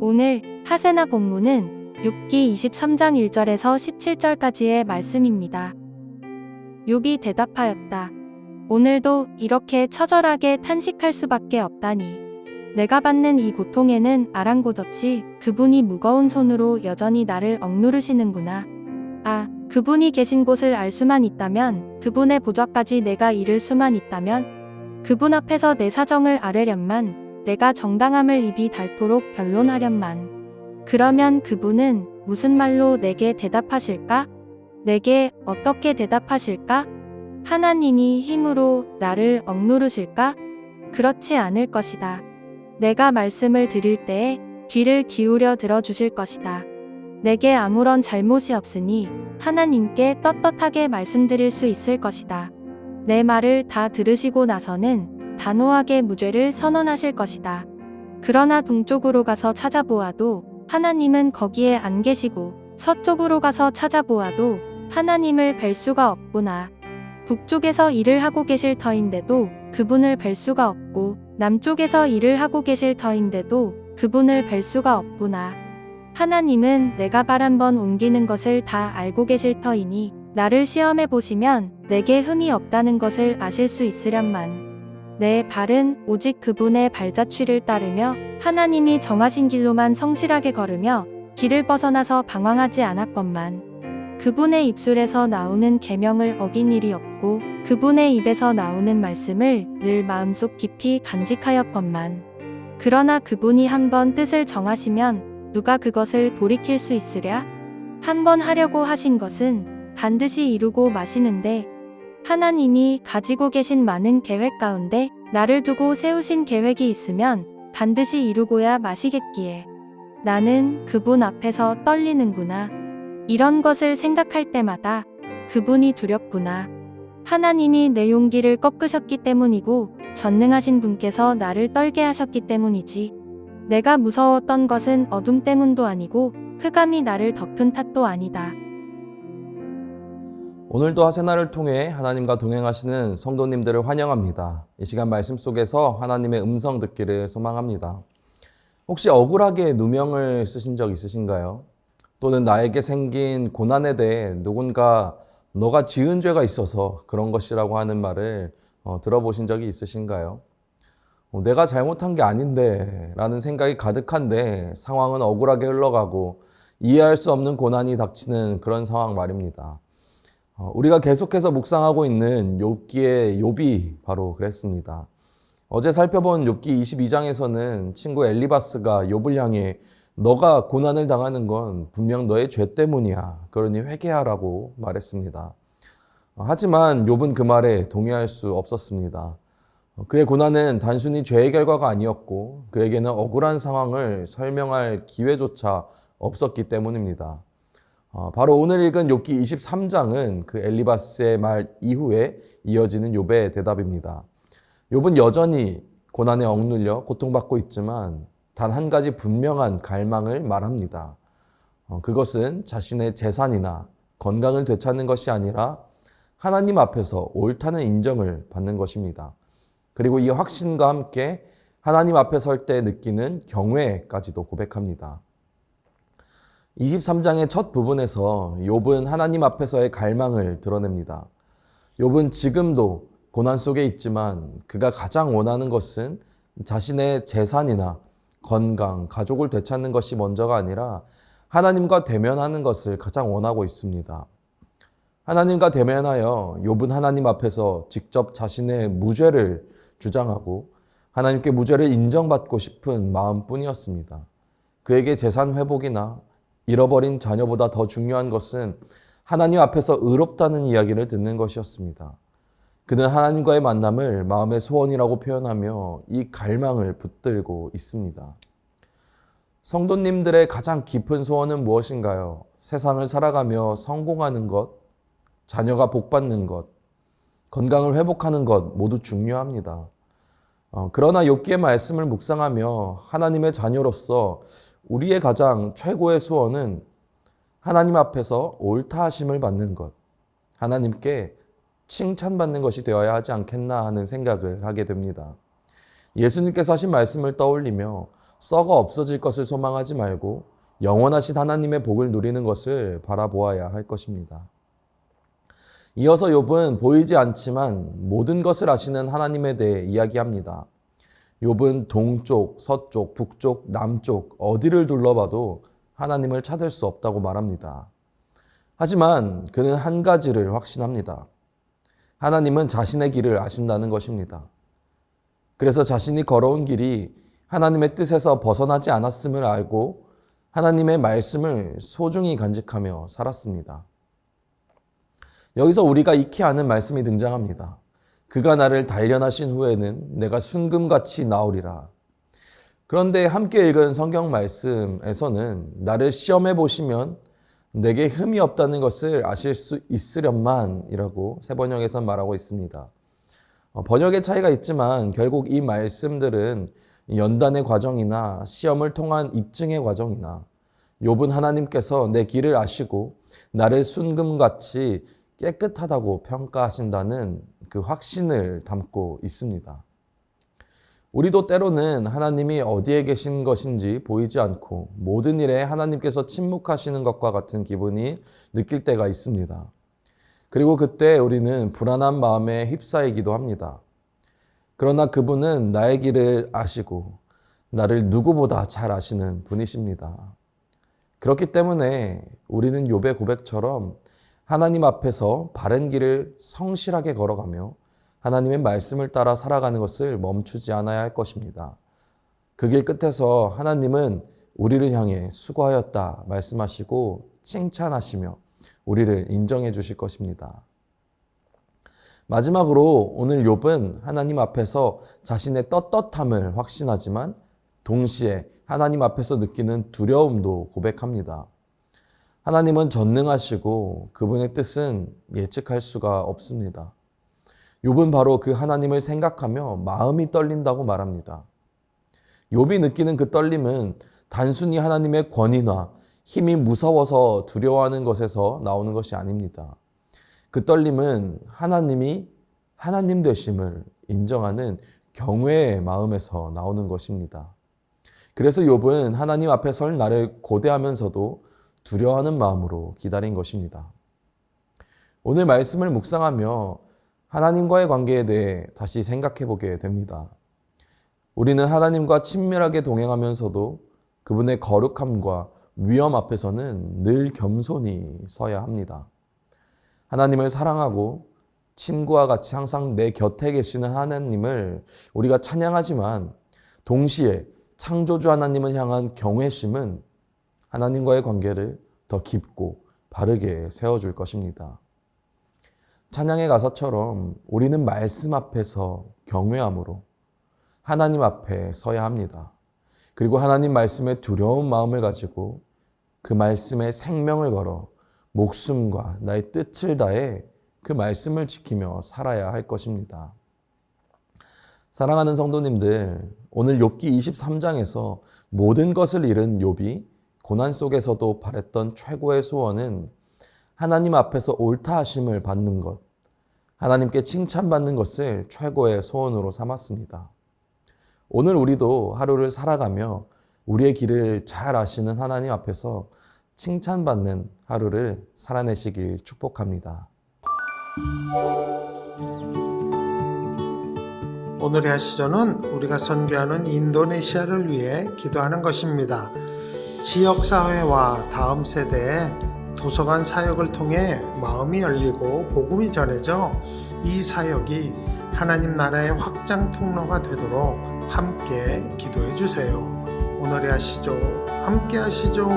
오늘 하세나 본문은 6기 23장 1절에서 17절까지의 말씀입니다. 욥이 대답하였다. 오늘도 이렇게 처절하게 탄식할 수밖에 없다니. 내가 받는 이 고통에는 아랑곳 없이 그분이 무거운 손으로 여전히 나를 억누르시는구나. 아, 그분이 계신 곳을 알 수만 있다면, 그분의 보좌까지 내가 이를 수만 있다면, 그분 앞에서 내 사정을 아뢰련만, 내가 정당함을 입이 닳도록 변론하련만. 그러면 그분은 무슨 말로 내게 대답하실까? 내게 어떻게 대답하실까? 하나님이 힘으로 나를 억누르실까? 그렇지 않을 것이다. 내가 말씀을 드릴 때에 귀를 기울여 들어주실 것이다. 내게 아무런 잘못이 없으니 하나님께 떳떳하게 말씀드릴 수 있을 것이다. 내 말을 다 들으시고 나서는 단호하게 무죄를 선언하실 것이다. 그러나 동쪽으로 가서 찾아보아도 하나님은 거기에 안 계시고 서쪽으로 가서 찾아보아도 하나님을 뵐 수가 없구나. 북쪽에서 일을 하고 계실 터인데도 그분을 뵐 수가 없고 남쪽에서 일을 하고 계실 터인데도 그분을 뵐 수가 없구나. 하나님은 내가 발한번 옮기는 것을 다 알고 계실 터이니 나를 시험해 보시면 내게 흠이 없다는 것을 아실 수 있으련만. 내 발은 오직 그분의 발자취를 따르며 하나님이 정하신 길로만 성실하게 걸으며 길을 벗어나서 방황하지 않았건만. 그분의 입술에서 나오는 계명을 어긴 일이 없고 그분의 입에서 나오는 말씀을 늘 마음속 깊이 간직하였건만. 그러나 그분이 한번 뜻을 정하시면 누가 그것을 돌이킬 수 있으랴? 한 번 하려고 하신 것은 반드시 이루고 마시는데 하나님이 가지고 계신 많은 계획 가운데 나를 두고 세우신 계획이 있으면 반드시 이루고야 마시겠기에 나는 그분 앞에서 떨리는구나. 이런 것을 생각할 때마다 그분이 두렵구나. 하나님이 내 용기를 꺾으셨기 때문이고 전능하신 분께서 나를 떨게 하셨기 때문이지. 내가 무서웠던 것은 어둠 때문도 아니고 흑암이 나를 덮은 탓도 아니다. 오늘도 하세나를 통해 하나님과 동행하시는 성도님들을 환영합니다. 이 시간 말씀 속에서 하나님의 음성 듣기를 소망합니다. 혹시 억울하게 누명을 쓰신 적 있으신가요? 또는 나에게 생긴 고난에 대해 누군가 너가 지은 죄가 있어서 그런 것이라고 하는 말을 어, 들어보신 적이 있으신가요? 어, 내가 잘못한 게 아닌데 라는 생각이 가득한데 상황은 억울하게 흘러가고 이해할 수 없는 고난이 닥치는 그런 상황 말입니다. 어, 우리가 계속해서 묵상하고 있는 욥기의 욥이 바로 그랬습니다. 어제 살펴본 욥기 22장에서는 친구 엘리바스가 욥을 향해 너가 고난을 당하는 건 분명 너의 죄 때문이야. 그러니 회개하라고 말했습니다. 어, 하지만 욥은 그 말에 동의할 수 없었습니다. 어, 그의 고난은 단순히 죄의 결과가 아니었고 그에게는 억울한 상황을 설명할 기회조차 없었기 때문입니다. 어, 바로 오늘 읽은 욥기 23장은 그 엘리바스의 말 이후에 이어지는 욥의 대답입니다. 욥은 여전히 고난에 억눌려 고통받고 있지만 단 한 가지 분명한 갈망을 말합니다. 어, 그것은 자신의 재산이나 건강을 되찾는 것이 아니라 하나님 앞에서 옳다는 인정을 받는 것입니다. 그리고 이 확신과 함께 하나님 앞에 설 때 느끼는 경외까지도 고백합니다. 23장의 첫 부분에서 욥은 하나님 앞에서의 갈망을 드러냅니다. 욥은 지금도 고난 속에 있지만 그가 가장 원하는 것은 자신의 재산이나 건강, 가족을 되찾는 것이 먼저가 아니라 하나님과 대면하는 것을 가장 원하고 있습니다. 하나님과 대면하여 욥은 하나님 앞에서 직접 자신의 무죄를 주장하고 하나님께 무죄를 인정받고 싶은 마음뿐이었습니다. 그에게 재산 회복이나 잃어버린 자녀보다 더 중요한 것은 하나님 앞에서 의롭다는 이야기를 듣는 것이었습니다. 그는 하나님과의 만남을 마음의 소원이라고 표현하며 이 갈망을 붙들고 있습니다. 성도님들의 가장 깊은 소원은 무엇인가요? 세상을 살아가며 성공하는 것, 자녀가 복받는 것, 건강을 회복하는 것 모두 중요합니다. 어, 그러나 욥기의 말씀을 묵상하며 하나님의 자녀로서 우리의 가장 최고의 소원은 하나님 앞에서 옳다 하심을 받는 것, 하나님께 칭찬받는 것이 되어야 하지 않겠나 하는 생각을 하게 됩니다. 예수님께서 하신 말씀을 떠올리며 썩어 없어질 것을 소망하지 말고 영원하신 하나님의 복을 누리는 것을 바라보아야 할 것입니다. 이어서 욥은 보이지 않지만 모든 것을 아시는 하나님에 대해 이야기합니다. 욥은 동쪽, 서쪽, 북쪽, 남쪽 어디를 둘러봐도 하나님을 찾을 수 없다고 말합니다. 하지만 그는 한 가지를 확신합니다. 하나님은 자신의 길을 아신다는 것입니다. 그래서 자신이 걸어온 길이 하나님의 뜻에서 벗어나지 않았음을 알고 하나님의 말씀을 소중히 간직하며 살았습니다. 여기서 우리가 익히 아는 말씀이 등장합니다. 그가 나를 단련하신 후에는 내가 순금같이 나오리라. 그런데 함께 읽은 성경 말씀에서는 나를 시험해 보시면 내게 흠이 없다는 것을 아실 수 있으련만이라고 세 번역에서 말하고 있습니다. 어, 번역의 차이가 있지만 결국 이 말씀들은 연단의 과정이나 시험을 통한 입증의 과정이나 욥은 하나님께서 내 길을 아시고 나를 순금같이 깨끗하다고 평가하신다는 그 확신을 담고 있습니다. 우리도 때로는 하나님이 어디에 계신 것인지 보이지 않고 모든 일에 하나님께서 침묵하시는 것과 같은 기분이 느낄 때가 있습니다. 그리고 그때 우리는 불안한 마음에 휩싸이기도 합니다. 그러나 그분은 나의 길을 아시고 나를 누구보다 잘 아시는 분이십니다. 그렇기 때문에 우리는 욥의 고백처럼 하나님 앞에서 바른 길을 성실하게 걸어가며 하나님의 말씀을 따라 살아가는 것을 멈추지 않아야 할 것입니다. 그 길 끝에서 하나님은 우리를 향해 수고하였다 말씀하시고 칭찬하시며 우리를 인정해 주실 것입니다. 마지막으로 오늘 욥은 하나님 앞에서 자신의 떳떳함을 확신하지만 동시에 하나님 앞에서 느끼는 두려움도 고백합니다. 하나님은 전능하시고 그분의 뜻은 예측할 수가 없습니다. 욥은 바로 그 하나님을 생각하며 마음이 떨린다고 말합니다. 욥이 느끼는 그 떨림은 단순히 하나님의 권위나 힘이 무서워서 두려워하는 것에서 나오는 것이 아닙니다. 그 떨림은 하나님이 하나님 되심을 인정하는 경외의 마음에서 나오는 것입니다. 그래서 욥은 하나님 앞에 설 나를 고대하면서도 두려워하는 마음으로 기다린 것입니다. 오늘 말씀을 묵상하며 하나님과의 관계에 대해 다시 생각해 보게 됩니다. 우리는 하나님과 친밀하게 동행하면서도 그분의 거룩함과 위험 앞에서는 늘 겸손히 서야 합니다. 하나님을 사랑하고 친구와 같이 항상 내 곁에 계시는 하나님을 우리가 찬양하지만 동시에 창조주 하나님을 향한 경외심은 하나님과의 관계를 더 깊고 바르게 세워줄 것입니다. 찬양의 가사처럼 우리는 말씀 앞에서 경외함으로 하나님 앞에 서야 합니다. 그리고 하나님 말씀에 두려운 마음을 가지고 그 말씀에 생명을 걸어 목숨과 나의 뜻을 다해 그 말씀을 지키며 살아야 할 것입니다. 사랑하는 성도님들, 오늘 욥기 23장에서 모든 것을 잃은 욥이 고난 속에서도 바랬던 최고의 소원은 하나님 앞에서 옳다 하심을 받는 것, 하나님께 칭찬받는 것을 최고의 소원으로 삼았습니다. 오늘 우리도 하루를 살아가며 우리의 길을 잘 아시는 하나님 앞에서 칭찬받는 하루를 살아내시길 축복합니다. 오늘의 하시조는 우리가 선교하는 인도네시아를 위해 기도하는 것입니다. 지역사회와 다음 세대에 도서관 사역을 통해 마음이 열리고 복음이 전해져 이 사역이 하나님 나라의 확장 통로가 되도록 함께 기도해 주세요. 오늘의 하시죠. 함께 하시죠.